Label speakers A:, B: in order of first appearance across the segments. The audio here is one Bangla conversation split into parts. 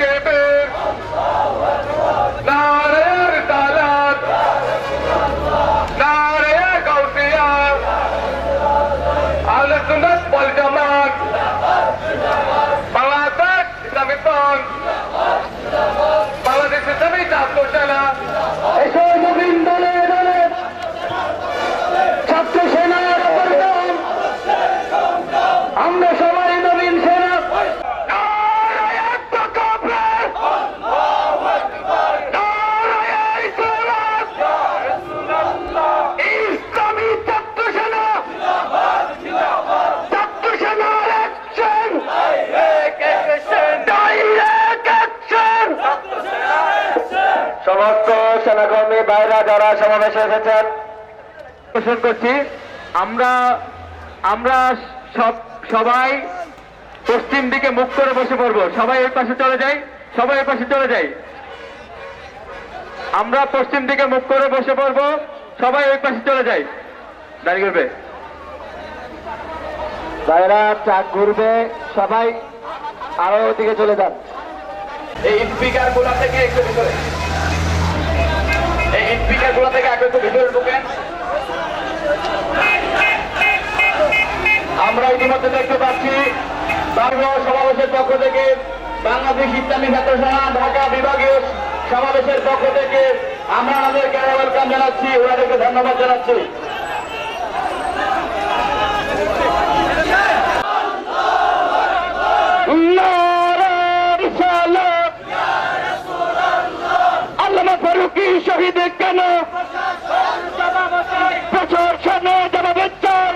A: দেবে নারায়ণ তালাত নারায়ণ গৌসিয়া আহলে সুন্নাত ওয়াল জামাত। বাংলাদেশ ইসলামী ফ্রন্ট। বাংলাদেশ ইসলামী ছাত্র
B: যারা সমাবেশে এসেছেন। ঘোষণা করছি, আমরা আমরা সব, সবাই পশ্চিম দিকে মুখ করে বসে পড়ব। সবাই এই পাশে চলে যাই, সবাই এই পাশে চলে যাই। আমরা পশ্চিম দিকে মুখ করে বসে পড়ব, সবাই ওই পাশে চলে যাই। দাঁড়িয়ে করবে বাইরা ট্রাক ঘুরবে, সবাই আরও ওদিকে চলে যান।
A: এই স্পিকারগুলা থেকে একটু ভিতরে। গুলা থেকে একটু একটু ভিতরে ঢুকেন। আমরা ইতিমধ্যে দেখতে পাচ্ছি বাংলা সমাবেশের পক্ষ থেকে বাংলাদেশ ইসলামী ছাত্র সেনা ঢাকা বিভাগীয় সমাবেশের পক্ষ থেকে আমরা আমাদেরকে ওয়েলকাম জানাচ্ছি, ওনাদেরকে ধন্যবাদ জানাচ্ছি। আল্লামা ফারুকি শহীদ কেন? প্রশাসনে জবাবের চাই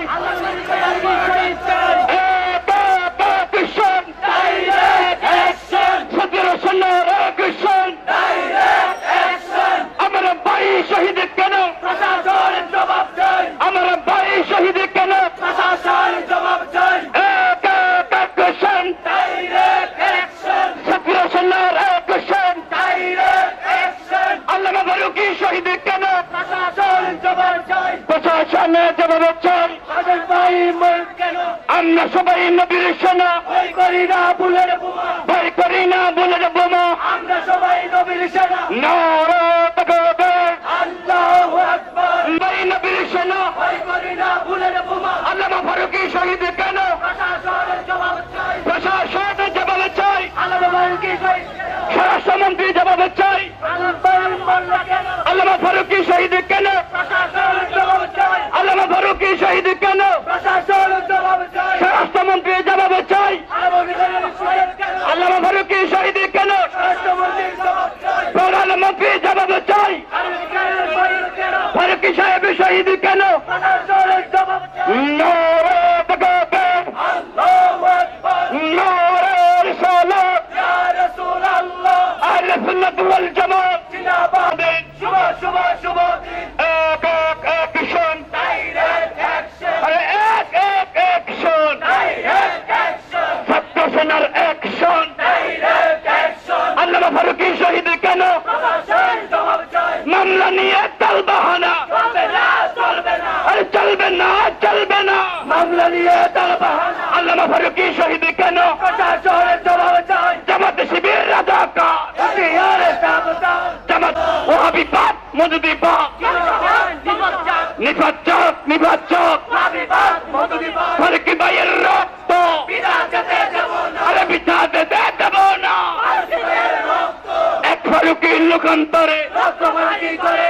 A: স্বরাষ্ট্রমন্ত্রী জবাবে চাই
C: আল্লাহ
A: ফারুকি শহীদ কেন? আল্লামা ফারুকি শহীদ কেন? স্বরাষ্ট্রমন্ত্রী জবাবে চাই
C: আল্লাহ
A: ফারুকি শহীদ কেন? প্রধানমন্ত্রী জবাবে চাই
C: আল্লাহ
A: ফারুকি সাহেব শহীদ কেন? নিয়ে
C: চলবে না। চলবে না
A: চলবে না। চলবে
C: মামলা নিয়ে বাহানা
A: আল্লামা ফারুকি শহীদ কেন? জামাত শিবির
C: হাতিয়ারে সাবধান
A: জামাত ওহাবি পাপ মধুদি পাপ
C: কীরকম বিপজ্জনক
A: নিফাচক নিফাচক ফারুকি ভাইয়ের রক্ত। আরে বিছা দিতে দেব না। এক ফারুকি লোকান্তরে।
C: করে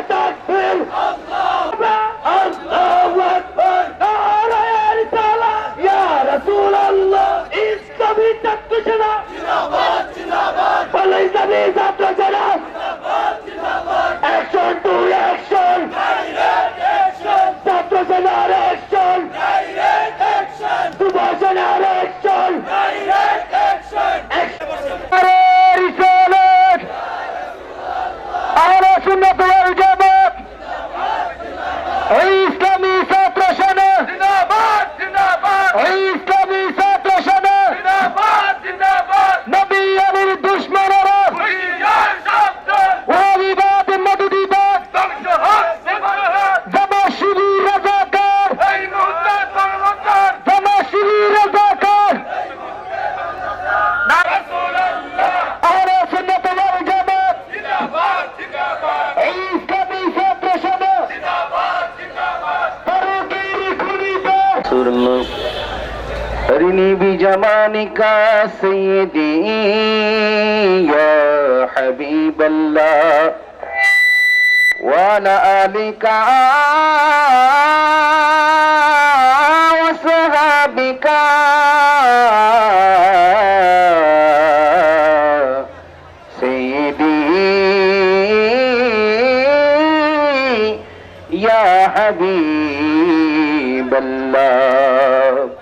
B: بجمالك سيدي يا حبيب الله. وعلى آلك وصحابك. سيدي يا حبيب الله.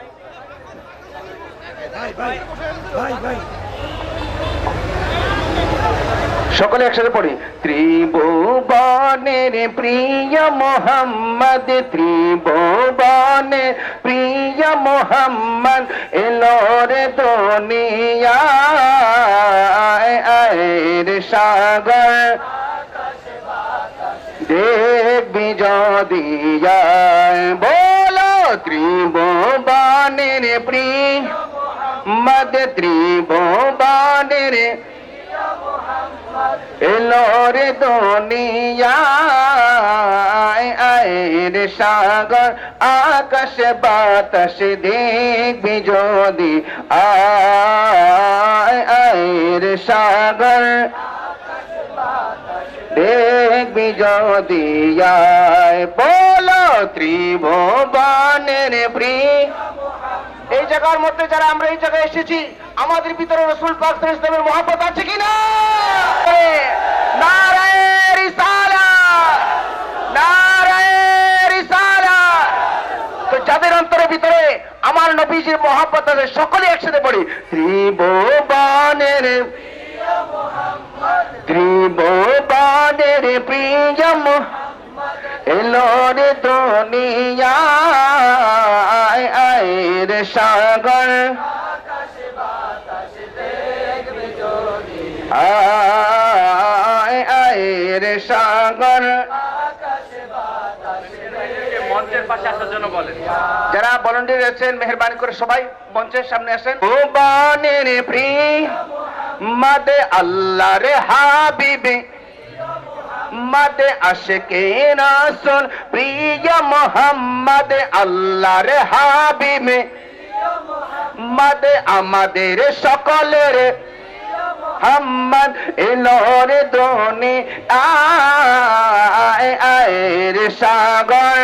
B: সকলে একসাথে পড়ি। ত্রিভুবনের প্রিয় মোহাম্মদ ত্রিভুবনের প্রিয় মোহাম্মদ এলোর দুনিয়া সাগর। দেখবি যদি বলো ত্রিভুবনের প্রিয় মদ ত্রিভুবনের। এলোর দুনিয়া আয়ের সাগর, আকাশ, বাতাস দেখবি যদি আয় আয়ের সাগর। দেখবি যদি আয়, বলো ত্রিভুবনের প্রিয়। এই জায়গার মধ্যে যারা আমরা এই জায়গায় এসেছি, আমাদের ভিতরে রসুল পাক ওয়াসাল্লামের মহব্বত আছে কিনা? যাদের অন্তরের ভিতরে আমার নবীজির মহব্বত আছে, সকলে একসাথে পড়ি, ত্রিভুবনের ত্রিভুবনের প্রিয় এলোর দুনিয়া আয়ের সাগর। আয় আয়ের সাগর। যারা ভলেন্টিয়ার আছেন মেহরবানি করে সবাই মঞ্চের সামনে আসেন। ও বানের প্রিয় মাদে আল্লাহর হাবিবে মাদে আশকে রাসূল প্রিয় মোহাম্মদ আল্লাহর হাবিবে। মাদে আমাদের সকলের হাম্মদ এলোর দোনে আয় আয়ের সাগর।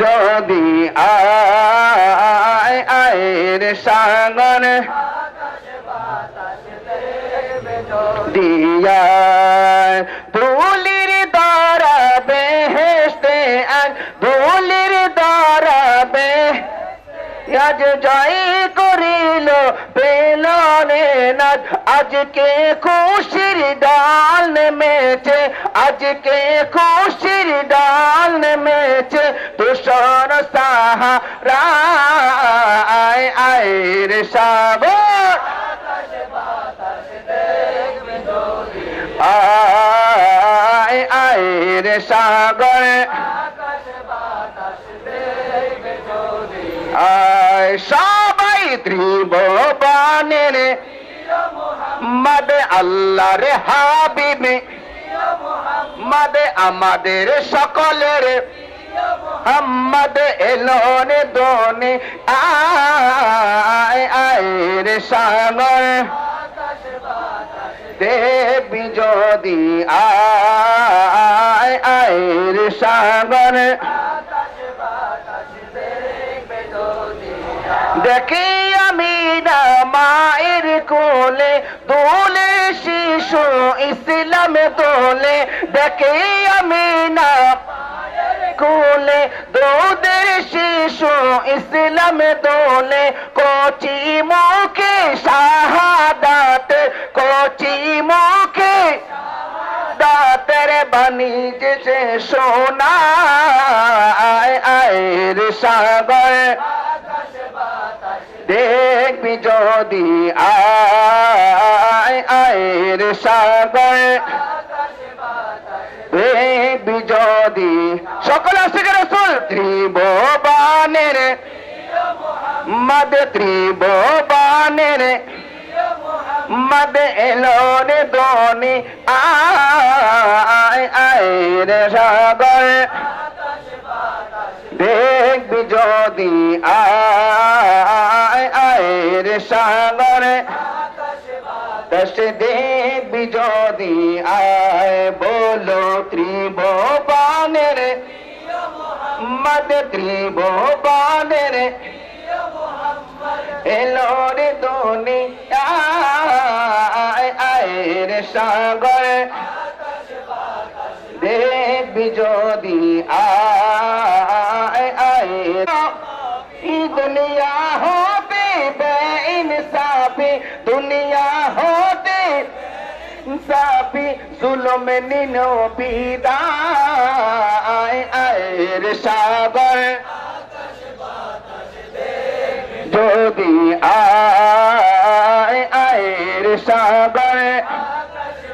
B: যদি আয় আয়ের সাগর। দিয়া। ধুলির দ্বারা বেহেস্তে আজ ধুলির দ্বারা আজ জয় করিল পেলনে নাচ আজকে খুশির ডাল নেমেছে, আজকে খুশির ডাল নেমেছে, তুষর সাহারা আয় আয়ের সাগর আয় সাগর। আয়, সবাই ত্রিভুবনের মদ আল্লাহর হাবিবে। মদ আমাদের সকলের। হাম্মদ এলোন দোনে। আয় সাগর। দেবী যদি আয় আয়ের সাগর। দেখি আমি না মায়ের কোলে দোলে শিশু ইসলামে দোলে। দেখি আমি না কোলে দুধের শিশু ইসলামে দোলে। কচি মুখে শাহাদাত কচি মুখে দাঁতের দাতের বাণিজ্যে সোনা আয়ের সাগর। দেখবি যদি আয় আয়ের সাগর। দেখবি যদি সকল আসে রসুল ত্রিভুবনের মদ ত্রিভুবনের মদ এলোর দোনে, আয় আয়ের সাগর। দেখবি যদি
D: যদি আয় আয়ের সাগরে। দশ দেবী যদি আয়, বলো ত্রিভুবনের। মদ ত্রিভুবনের। এলো রে দুনিয়া আয়ের দেখবি যদি আয় আয়। এই দুনিয়া হতে বে ইনসাফি, দুনিয়া হতে ইনসাফি, জুলুম নিনো বিদায়। আয় রে সাগর। যদি আয় আয়
B: সাগর।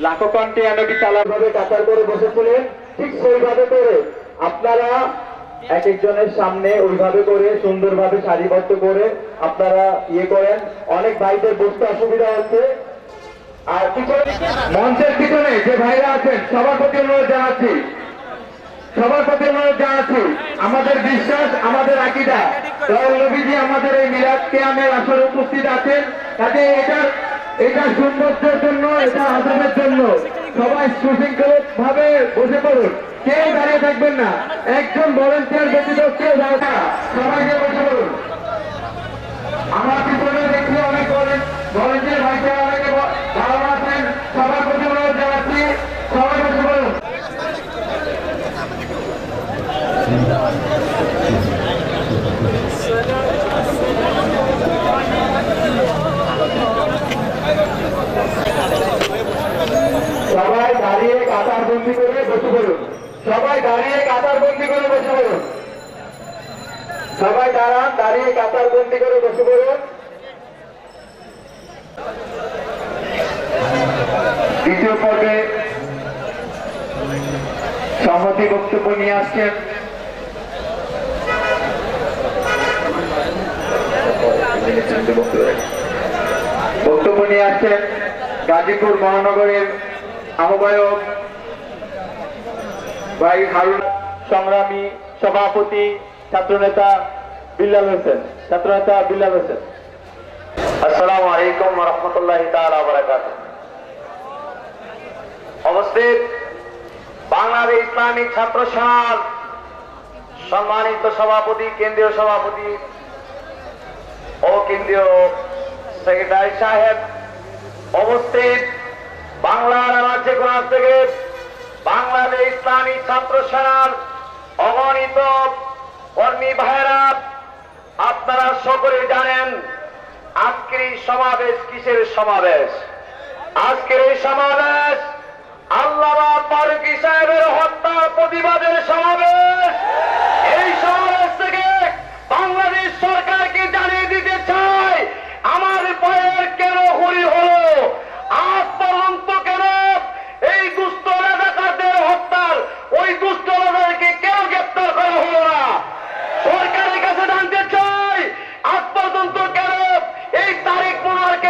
B: লাখো কণ্ঠে এনবি চালা
D: ভাবে কাতার করে বসেছিলেন ঠিক সেইভাবে করে আপনারা এক একজনের সামনে ওইভাবে করে, সুন্দরভাবে সারিবদ্ধ করে আপনারা ইয়ে করেন। অনেক ভাইদের বসতে অসুবিধা হচ্ছে। আর পিছনে, মঞ্চের পিছনে যে ভাইরা আছেন, সবার প্রতি অনুরোধ জানাচ্ছি। সবার প্রতি অনুরোধ জানাচ্ছি। আমাদের বিশ্বাস, আমাদের আকিদা। নবীজি আমাদের এই মিরাজ কেয়ামের আসরে উপস্থিত আছেন। কাজে এটার এটা সৌন্দর্যের জন্য, এটা আদবের জন্য। সবাই সুশৃঙ্খল ভাবে বসে পড়ুন। কেউ দাঁড়িয়ে থাকবেন না। একজন ভলেন্টিয়ার ব্যতীত কেউ দাঁড়া। সবাইকে বসে পড়ুন। আমার পিছনে দেখি অনেক ভলেন্টিয়ার ভাইকে অনেকে দাঁড়ানো আছেন। সবার প্রতি অনুরোধ জানাচ্ছি, সবাই বসে পড়ুন সবাই দাঁড়িয়ে কাতার বন্দি করে বসে সবাই দাঁড়িয়ে কাতার বন্দি করে বসে সবাই দাঁড়ান, দাঁড়িয়ে কাতার বন্দি করে বসে দ্বিতীয় পর্বে সম্মতি বক্তব্য নিয়ে আসছেন। বক্তব্য নিয়ে আসছেন গাজীপুর মহানগরের আহ্বায়ক ভাই হারুন সংগ্রামী সভাপতি ছাত্রনেতা বিল্লাল হোসেন, ছাত্রনেতা বিল্লাল হোসেন। আসসালামু আলাইকুম রহমতুল্লাহ অবস্থিত বাংলাদেশ ইসলামিক ছাত্র সমাজ সম্মানিত সভাপতি, কেন্দ্রীয় সভাপতি ও কেন্দ্রীয় সেক্রেটারি সাহেব, অবস্থিত বাংলার রাজ্যে থেকে বাংলাদেশ ইসলামী ছাত্র সেনার অগণিত কর্মী ভাইরা আপনারা সকলে জানেন আজকের এই সমাবেশ কিসের সমাবেশ? আজকের এই সমাবেশ আল্লাহ সাহেবের হত্যার প্রতিবাদের সমাবেশ। এই সমাবেশ থেকে বাংলাদেশ সরকারকে জানিয়ে দিতে চাই আমার পায়ের কেন হরি হলো আজ পর্যন্ত কেন এই দুষ্ট রাজাকারদের হত্যার ওই দুষ্ট রাজাকে কেন গ্রেপ্তার করা হলো না সরকারের কাছে জানতে চাই আজ পর্যন্ত কেন এই তারিখ পুনরকে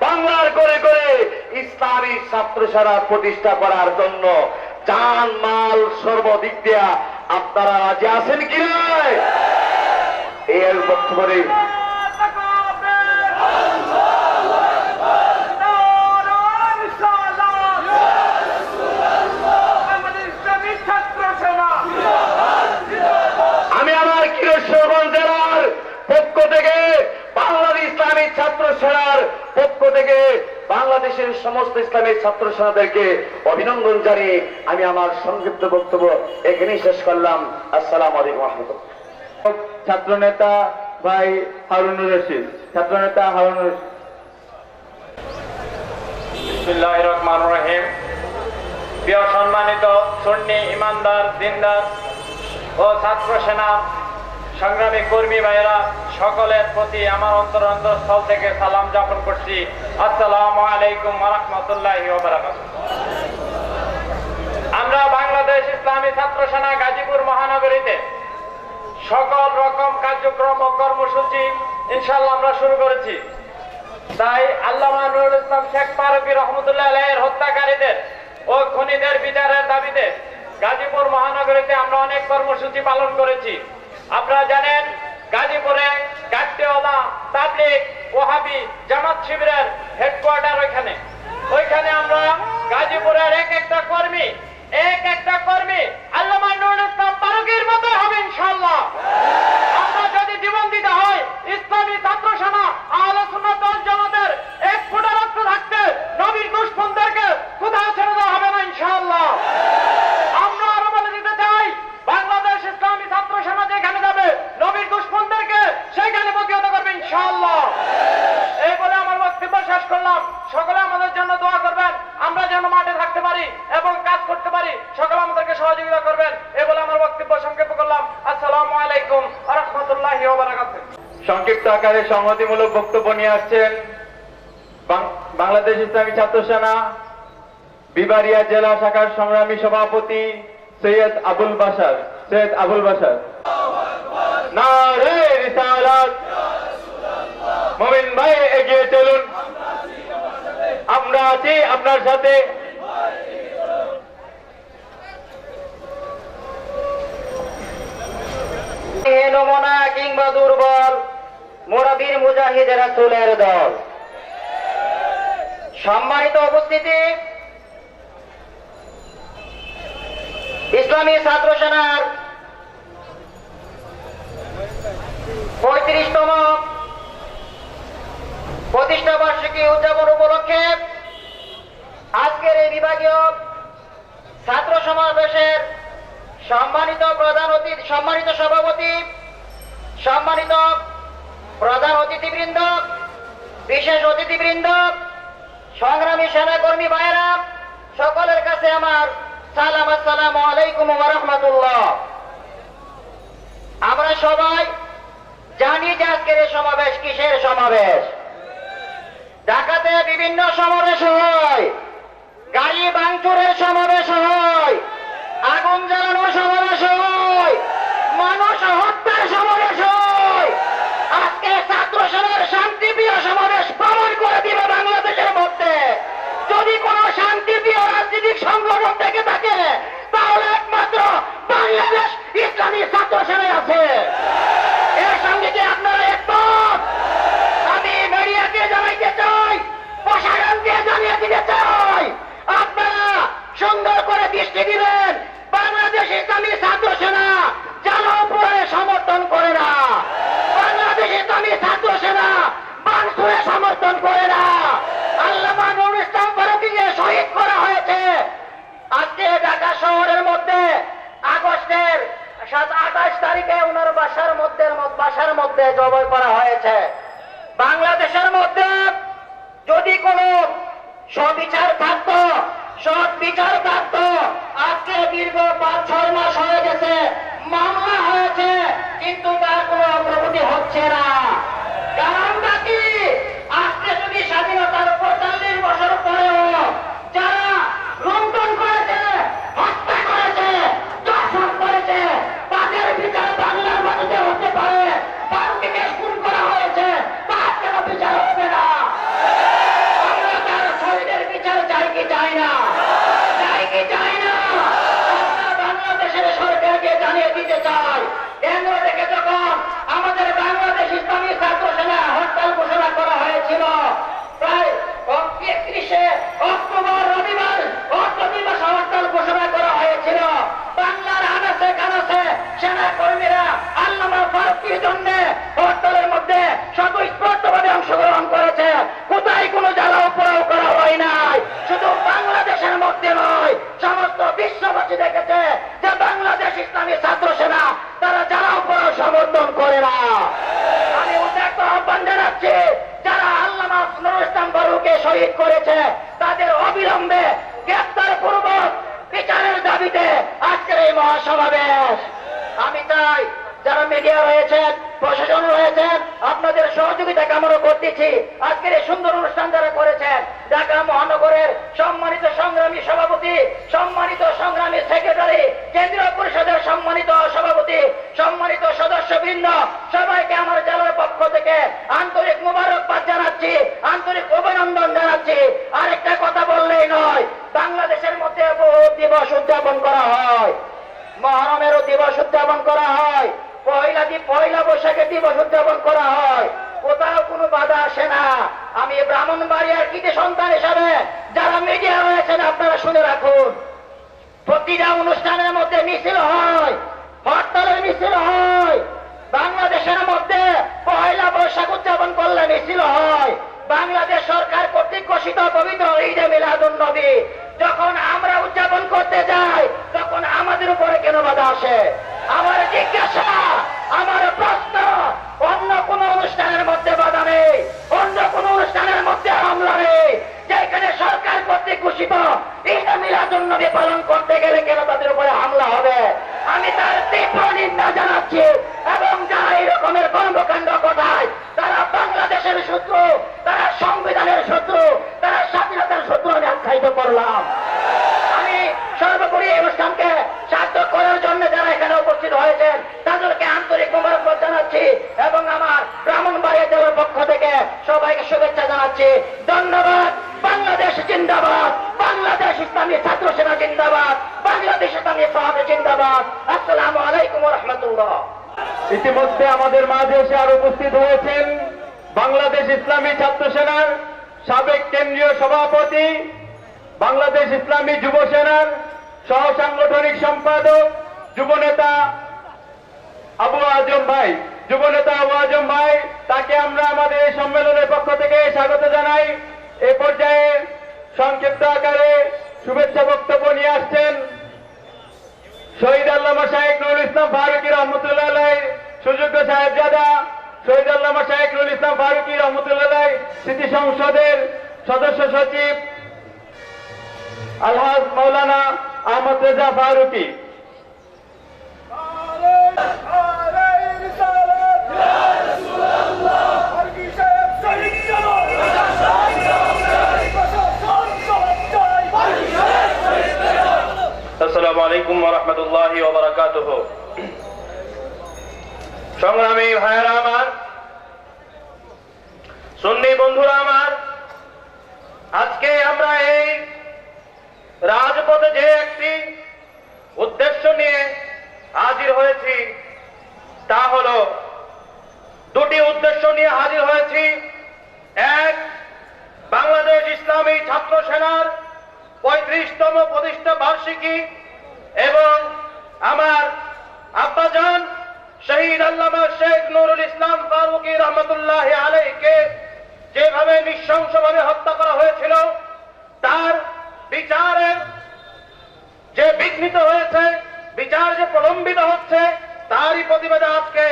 D: বাংলার করে করে ইসলামী ছাত্র সেনা প্রতিষ্ঠা করার জন্য জান, মাল সর্বদিক দিয়া আপনারা রাজি আছেন কি এর বক্তব্যে আমি আমার কিশোরগঞ্জ জেলার পক্ষ থেকে ছাত্র
A: সেনার পক্ষ থেকে বাংলাদেশের সমস্ত ইসলামী ছাত্র সেনাদেরকে অভিনন্দন জানিয়ে আমি আমার সংক্ষিপ্ত বক্তব্য এখানেই শেষ করলাম। আসসালাম আলাইকুম রহমতুল্লাহ। ছাত্র নেতা ভাই হারুনুর রশিদ। ছাত্র নেতা হারুনুর রশিদ
E: রহমান রহিম। প্রিয় সম্মানিত সুন্নি ইমানদার দিনদার ও ছাত্র সেনা সংগ্রামী কর্মী ভাইয়েরা, সকলের প্রতি আমার অন্তর অন্তরস্থল থেকে সালাম যাপন করছি। আসসালামু আলাইকুম রহমতুল্লাহ আমরা বাংলাদেশ ইসলামী ছাত্র সেনা গাজীপুর মহানগরীতে সকল রকম কার্যক্রম ও কর্মসূচি ইনশাল্লাহ আমরা শুরু করেছি। তাই আল্লামা নুরুল ইসলাম শেখ ফারুকি রহমতুল্লাহ আলাইয়ের হত্যাকারীদের ও খনিদের বিচারের দাবিতে গাজীপুর মহানগরীতে আমরা অনেক কর্মসূচি পালন করেছি। আপনারা জানেন, গাজীপুরে গাট্টেওয়ালা তাবলিক ওহাবি জামাত শিবিরের হেডকোয়ার্টার ওইখানে। ওইখানে আমরা গাজীপুরের এক একটা কর্মী, এক একটা কর্মী আল্লামা নুরুল ইসলাম ফারুকের মতো হবে ইনশাল্লাহ আমরা যদি জীবন দিতে হয় ইসলামী ছাত্র সেনা আহলে সুন্নাত ওয়াল জামাতের এক ফোঁটা রক্ত থাকতে নবীর দুশমনদেরকে কোথাও ছেড়ে দেওয়া হবে না ইনশাআল্লাহ আমরা আরও বলে দিতে চাই বাংলাদেশ ইসলামী ছাত্র সেনা যেখানে যাবে নবীর দুশমনদেরকে সেখানে প্রতিহত করবে ইনশাআল্লাহ এই বলে আমার বক্তব্য শেষ করলাম সকলে আমাদের জন্য দোয়া করবেন আমরা যেন মাঠে থাকতে পারি এবং কাজ করতে পারি, সকলে আমাদেরকে সহযোগিতা করবেন এই বলে আমার বক্তব্য সংক্ষেপ করলাম। আসসালামু আলাইকুম রহমতুল্লাহি
A: সংক্ষিপ্ত আকারে সংহতিমূলক বক্তব্য নিয়ে আসছেন বাংলাদেশ ইসলামী ছাত্র সেনা বিবারিয়া জেলা শাখার সংগ্রামী সভাপতি সৈয়দ আবুল বাসার সৈয়দ আবুল বাসার নারে ভাই এগিয়ে চলুন। আমরা আছি আপনার সাথে।
F: নমনা কিংবা দুর্বল মোরাবির মুজাহিদের চুলের দল। সম্মানিত উপস্থিতি, ইসলামী ছাত্র সেনার পঁয়ত্রিশতম প্রতিষ্ঠা বার্ষিকী উদযাপন উপলক্ষে আজকের এই বিভাগীয় ছাত্র সমাবেশের সম্মানিত প্রধান অতিথি, সম্মানিত সভাপতি, সম্মানিত প্রধান অতিথিবৃন্দ, বিশেষ অতিথিবৃন্দ, সংগ্রামী সেনাকর্মী ভাইরা সকলের কাছে আমার সালাম, আসসালামু আলাইকুম রাহমাতুল্লাহ। আমরা সবাই জানি যে আজকের সমাবেশ কিসের সমাবেশ? ঢাকাতে বিভিন্ন সমাবেশ হয়, গাড়ি ভাঙচুরের সমাবেশ হয় আগুন জ্বালানোর সমাবেশ হয়। মানুষ হত্যার সমাবেশ হয়। আজকে ছাত্র সমাবেশ শান্তিপ্রিয় সমাবেশ প্রমাণ করে দিবে বাংলাদেশের মধ্যে। যদি কোন শান্তিপ্রিয় রাজনৈতিক সংগঠন থেকে থাকে, তাহলে একমাত্র বাংলাদেশ ইসলামী ছাত্র সেনায় আছে। এর সঙ্গে কি আপনারা আজকের এই সুন্দর অনুষ্ঠান যারা করেছেন, ঢাকা মহানগরের সম্মানিত সংগ্রামী সভাপতি, সম্মানিত সংগ্রামী সেক্রেটারি কেন্দ্রীয় পরিষদের সম্মানিত সভাপতি, সম্মানিত সদস্যবৃন্দ, সবাইকে আমার জেলার পক্ষ থেকে আন্তরিক মোবারকবাদ জানাচ্ছি, আন্তরিক অভিনন্দন জানাচ্ছি। আরেকটা কথা বললেই নয়, বাংলাদেশের মধ্যে বহু দিবস উদযাপন করা হয়। মহরমেরও দিবস উদযাপন করা হয়। পয়লা পয়লা বৈশাখে দিবস উদযাপন করা হয়। কোথাও কোনো বাধা আসে না। আমি ব্রাহ্মণবাড়িয়ার কৃতি সন্তান হিসাবে যারা মিডিয়া রয়েছেন, আপনারা শুনে রাখুন। প্রতিটা অনুষ্ঠানের মধ্যে মিছিল হয়, হরতালের মিছিল হয়। বাংলাদেশের মধ্যে পয়লা বৈশাখ উদযাপন করলে মিছিল হয়। বাংলাদেশ সরকার কর্তৃক ঘোষিত পবিত্র ঈদে মিলাদুন নবী। যখন আমরা উদযাপন করতে যাই, তখন আমাদের উপরে কেন বাধা আসে? আমার জিজ্ঞাসা, আমার প্রশ্ন অন্য কোন অনুষ্ঠানের মধ্যে বাধা অন্য কোন অনুষ্ঠানের মধ্যে হামলা নেই। যেখানে সরকার কর্তৃক ঘোষিত, ঈদ মিলাদুন নবী পালন করতে গেলে কেন তাদের উপরে হামলা হবে? আমি তার তীব্র নিন্দা জানাচ্ছি এবং যারা এই রকমের কর্মকাণ্ড ঘটায়, তারা বাংলাদেশের সূত্র তারা সংবিধানের
D: ইতিমধ্যে আমাদের মাঝে এসে আর উপস্থিত হয়েছেন বাংলাদেশ ইসলামী ছাত্র সেনার সাবেক কেন্দ্রীয় সভাপতি, বাংলাদেশ ইসলামী যুব সেনার সহ সাংগঠনিক সম্পাদক যুবনেতা আবু আজম ভাই। যুবনেতা আবু আজম ভাই, তাকে আমরা আমাদের এই সম্মেলনের পক্ষ থেকে স্বাগত জানাই। এ পর্যায়ে সংক্ষিপ্ত আকারে শুভেচ্ছা বক্তব্য নিয়ে আসছেন শহীদ আল্লামা শাহেক নুরুল ইসলাম ফারুকি রহমতুল্লাহ সুযোগ্য সাহেবজাদা শহীদ আল্লামা শাহেক নুরুল ইসলাম ফারুকি রহমতুল্লাহ স্মৃতি সংসদের সদস্য সচিব আলহাজ মৌলানা আহমদ রেজা ফারুকি। আসসালামু আলাইকুম রহমতুল্লাহ ওবরাকাতুহ সংগ্রামী ভাইয়েরা আমার, সুন্নি বন্ধুরা আমার, আজকে আমরা এই রাজপথে যে একটি উদ্দেশ্য নিয়ে হাজির হয়েছি, তা হল দুটি উদ্দেশ্য নিয়ে হাজির হয়েছি। এক, বাংলাদেশ ইসলামী ছাত্র সেনার পঁয়ত্রিশতম প্রতিষ্ঠা বার্ষিকী এবং আমার আব্বাজান শহীদ আল্লামা শেখ নুরুল ইসলাম ফারুকি রহমতুল্লাহ আলাইকে যেভাবে নৃশংসভাবে হত্যা করা হয়েছিল, তার বিচারের যে বিঘ্নিত হয়েছে, বিচার যে প্রলম্বিত হচ্ছে, তারই প্রতিবাদে আজকে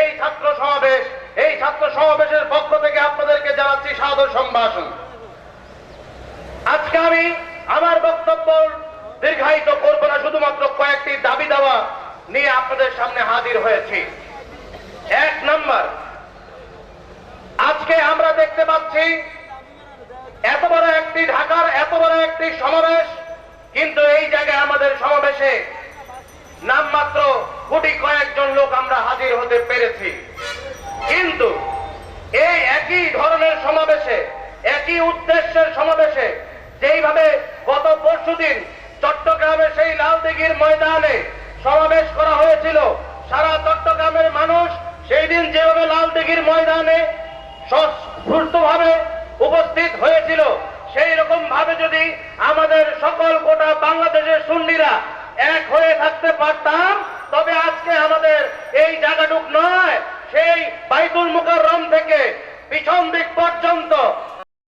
D: এই ছাত্র সমাবেশ, এই ছাত্র সমাবেশের পক্ষ থেকে আপনাদেরকে জানাচ্ছি সাদর সম্ভাষণ। আজকে আমি আমার বক্তব্য দীর্ঘায়িত করব না, শুধুমাত্র কয়েকটি দাবি দাওয়া নিয়ে আপনাদের সামনে হাজির হয়েছি। এক নম্বর, আজকে আমরা দেখতে পাচ্ছি এত বড় একটি ঢাকার, এত বড় একটি সমাবেশ, কিন্তু এই জায়গায় আমাদের সমাবেশে নামমাত্র কোটি কয়েকজন লোক আমরা হাজির হতে পেরেছি। কিন্তু এই একই ধরনের সমাবেশে, একই উদ্দেশ্যের সমাবেশে, যেইভাবে গত পরশুদিন চট্টগ্রামের সেই লালদিঘির ময়দানে সমাবেশ করা হয়েছিল। সারা চট্টগ্রামের মানুষ সেই দিন যেভাবে লাল লালদিঘির ময়দানে সুস্থভাবে উপস্থিত হয়েছিল, সেই রকম ভাবে যদি আমাদের সকল গোটা বাংলাদেশের সুন্নিরা এক হয়ে থাকতে পারতাম, তবে আজকে আমাদের এই জায়গাটুক নয়, সেই বাইতুল মুকাররম থেকে পিছন দিক পর্যন্ত